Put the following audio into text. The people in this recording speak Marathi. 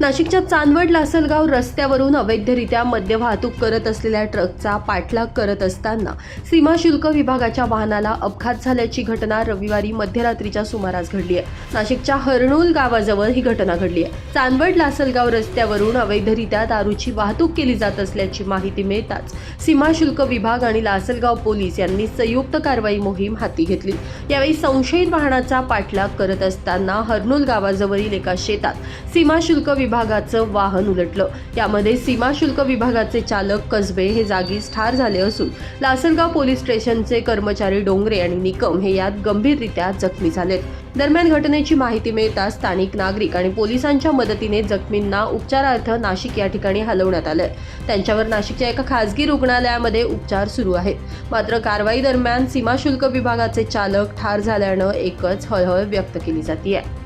नाशिकच्या चांदवड लासलगाव रस्त्यावरून अवैधरित्या मद्य वाहतूक करत असलेल्या ट्रकचा पाठलाग करत असताना सीमा शुल्क विभागाच्या वाहनाला अपघात झाल्याची घटना रविवारी मध्यरात्रीच्या सुमारास घडली आहे. नाशिकच्या हर्णूल गावाजवळ ही घटना घडली आहे. चांदवड लासलगाव रस्त्यावरून अवैधरित्या दारूची वाहतूक केली जात असल्याची माहिती मिळताच सीमा शुल्क विभाग आणि लासलगाव पोलीस यांनी संयुक्त कारवाई मोहीम हाती घेतली. यावेळी संशयित वाहनाचा पाठलाग करत असताना हर्नूल गावाजवळील एका शेतात सीमा शुल्क विभागाचं वाहन उलटलं. यामध्ये सीमाशुल्क विभागाचे चालक कसबे हे जागीच ठार झाले असून लासलगाव पोलीस स्टेशनचे कर्मचारी डोंगरे आणि निकम हे यात गंभीररित्या जखमी झालेत. दरम्यान घटनेची माहिती मिळताच स्थानिक नागरिक आणि पोलिसांच्या मदतीने जखमींना उपचारार्थ नाशिक या ठिकाणी हलवण्यात आलंय. त्यांच्यावर नाशिकच्या एका खासगी रुग्णालयामध्ये उपचार सुरू आहेत. मात्र कारवाई दरम्यान सीमाशुल्क विभागाचे चालक ठार झाल्यानं एकच हळहळ व्यक्त केली जाते